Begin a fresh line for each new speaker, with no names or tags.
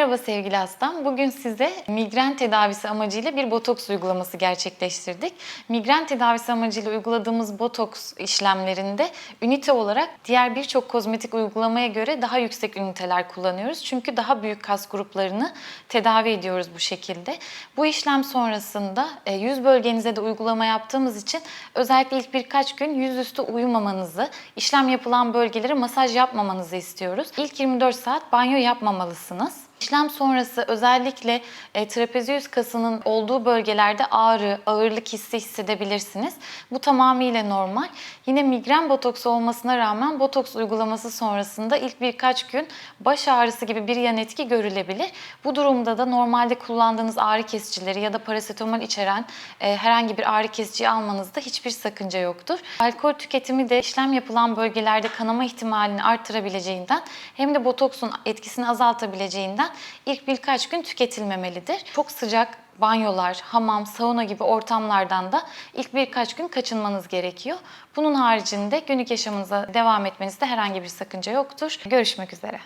Merhaba sevgili hastam. Bugün size migren tedavisi amacıyla bir botoks uygulaması gerçekleştirdik. Migren tedavisi amacıyla uyguladığımız botoks işlemlerinde ünite olarak diğer birçok kozmetik uygulamaya göre daha yüksek üniteler kullanıyoruz. Çünkü daha büyük kas gruplarını tedavi ediyoruz bu şekilde. Bu işlem sonrasında e, yüz bölgenize de uygulama yaptığımız için özellikle ilk birkaç gün yüzüstü uyumamanızı, işlem yapılan bölgelere masaj yapmamanızı istiyoruz. İlk 24 saat banyo yapmamalısınız. İşlem sonrası özellikle e, trapezius kasının olduğu bölgelerde ağrı, ağırlık hissi hissedebilirsiniz. Bu tamamıyla normal. Yine migren botoksu olmasına rağmen botoks uygulaması sonrasında ilk birkaç gün baş ağrısı gibi bir yan etki görülebilir. Bu durumda da normalde kullandığınız ağrı kesicileri ya da parasetamol içeren e, herhangi bir ağrı kesiciyi almanızda hiçbir sakınca yoktur. Alkol tüketimi de işlem yapılan bölgelerde kanama ihtimalini arttırabileceğinden hem de botoksun etkisini azaltabileceğinden ilk birkaç gün tüketilmemelidir. Çok sıcak banyolar, hamam, sauna gibi ortamlardan da ilk birkaç gün kaçınmanız gerekiyor. Bunun haricinde günlük yaşamınıza devam etmenizde herhangi bir sakınca yoktur. Görüşmek üzere.